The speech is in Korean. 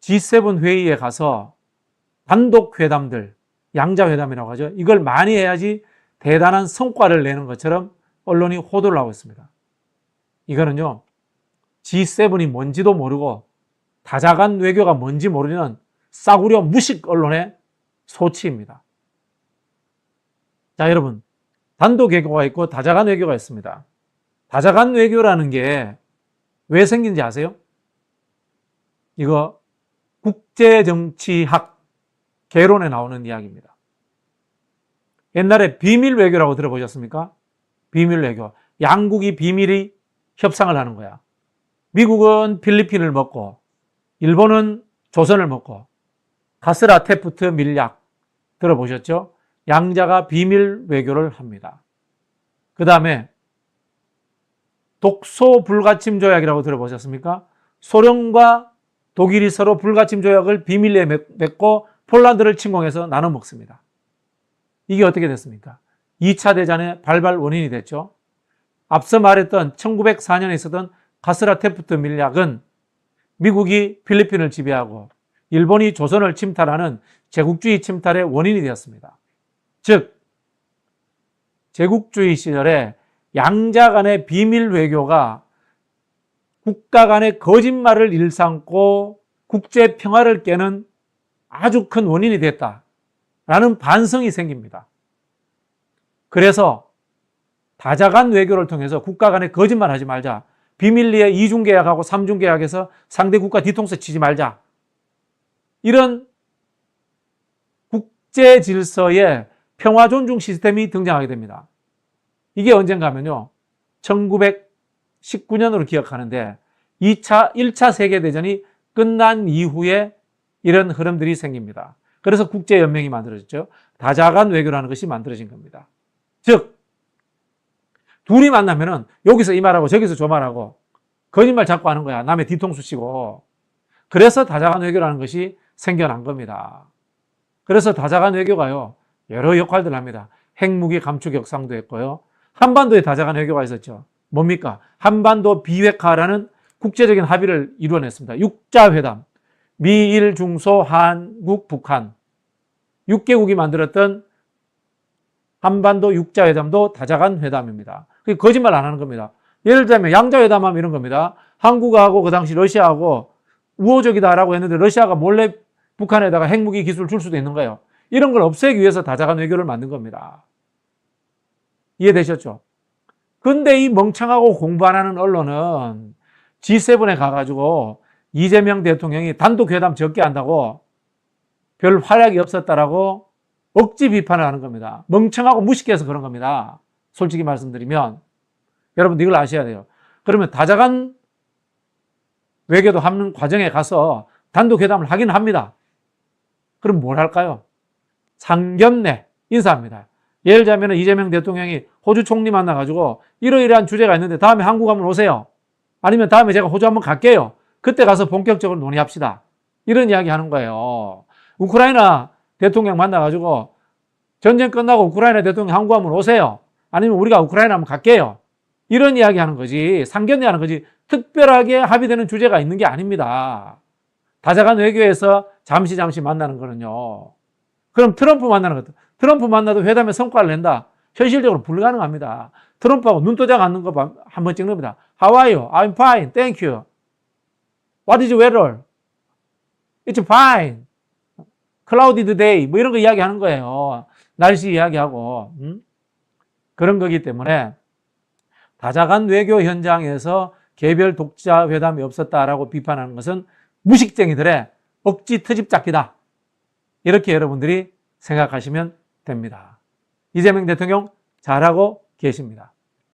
G7 회의에 가서 단독 회담들, 양자 회담이라고 하죠. 이걸 많이 해야지 대단한 성과를 내는 것처럼 언론이 호도를 하고 있습니다. 이거는요, G7이 뭔지도 모르고 다자간 외교가 뭔지 모르는 싸구려 무식 언론의 소치입니다. 자, 여러분. 단독 외교가 있고 다자간 외교가 있습니다. 다자간 외교라는 게 왜 생긴지 아세요? 이거 국제정치학 개론에 나오는 이야기입니다. 옛날에 비밀 외교라고 들어보셨습니까? 비밀 외교. 양국이 비밀이 협상을 하는 거야. 미국은 필리핀을 먹고, 일본은 조선을 먹고, 가스라 테프트 밀약 들어보셨죠? 양자가 비밀 외교를 합니다. 그 다음에 독소 불가침 조약이라고 들어보셨습니까? 소련과 독일이 서로 불가침 조약을 비밀리에 맺고 폴란드를 침공해서 나눠 먹습니다. 이게 어떻게 됐습니까? 2차 대전의 발발 원인이 됐죠. 앞서 말했던 1904년에 있었던 가스라 테프트 밀약은 미국이 필리핀을 지배하고 일본이 조선을 침탈하는 제국주의 침탈의 원인이 되었습니다. 즉, 제국주의 시절에 양자 간의 비밀 외교가 국가 간의 거짓말을 일삼고 국제 평화를 깨는 아주 큰 원인이 됐다라는 반성이 생깁니다. 그래서 다자간 외교를 통해서 국가 간에 거짓말 하지 말자. 비밀리에 이중 계약하고 삼중 계약에서 상대 국가 뒤통수 치지 말자. 이런 국제 질서의 평화 존중 시스템이 등장하게 됩니다. 이게 언젠가 하면요. 1919년으로 기억하는데 2차, 1차 세계대전이 끝난 이후에 이런 흐름들이 생깁니다. 그래서 국제연맹이 만들어졌죠. 다자간 외교라는 것이 만들어진 겁니다. 즉, 둘이 만나면은 여기서 이 말하고 저기서 저 말하고 거짓말 자꾸 하는 거야. 남의 뒤통수 치고. 그래서 다자간 외교라는 것이 생겨난 겁니다. 그래서 다자간 외교가요, 여러 역할들을 합니다. 핵무기 감축 역상도 했고요. 한반도에 다자간 외교가 있었죠. 뭡니까? 한반도 비핵화라는 국제적인 합의를 이루어냈습니다. 육자회담. 미일, 중소, 한국, 북한. 6개국이 만들었던 한반도 육자회담도 다자간 회담입니다. 그게 거짓말 안 하는 겁니다. 예를 들면 양자회담하면 이런 겁니다. 한국하고 그 당시 러시아하고 우호적이다라고 했는데 러시아가 몰래 북한에다가 핵무기 기술을 줄 수도 있는 거예요. 이런 걸 없애기 위해서 다자간 외교를 만든 겁니다. 이해되셨죠? 근데 이 멍청하고 공부 안 하는 언론은 G7에 가가지고 이재명 대통령이 단독 회담 적게 한다고 별 활약이 없었다라고 억지 비판을 하는 겁니다. 멍청하고 무식해서 그런 겁니다. 솔직히 말씀드리면. 여러분 이걸 아셔야 돼요. 그러면 다자간 외교도 하는 과정에 가서 단독 회담을 하긴 합니다. 그럼 뭘 할까요? 상견례 인사합니다. 예를 들자면 이재명 대통령이 호주 총리 만나가지고 이러이러한 주제가 있는데 다음에 한국 한번 오세요. 아니면 다음에 제가 호주 한번 갈게요. 그때 가서 본격적으로 논의합시다. 이런 이야기 하는 거예요. 우크라이나 대통령 만나가지고 전쟁 끝나고 우크라이나 대통령 한국 한번 오세요. 아니면 우리가 우크라이나 한번 갈게요. 이런 이야기 하는 거지. 상견례 하는 거지. 특별하게 합의되는 주제가 있는 게 아닙니다. 다자간 외교에서 잠시 잠시 만나는 거는요. 그럼 트럼프 만나는 것도. 트럼프 만나도 회담에 성과를 낸다. 현실적으로 불가능합니다. 트럼프하고 눈도장 앉는 거 한번 찍는 겁니다. How are you? I'm fine. Thank you. What is weather? It's fine. Cloudy day. 뭐 이런 거 이야기하는 거예요. 날씨 이야기하고. 음? 그런 거기 때문에 다자간 외교 현장에서 개별 독자 회담이 없었다라고 비판하는 것은 무식쟁이들의 억지 트집 잡기다. 이렇게 여러분들이 생각하시면 됩니다. 이재명 대통령 잘하고 계십니다.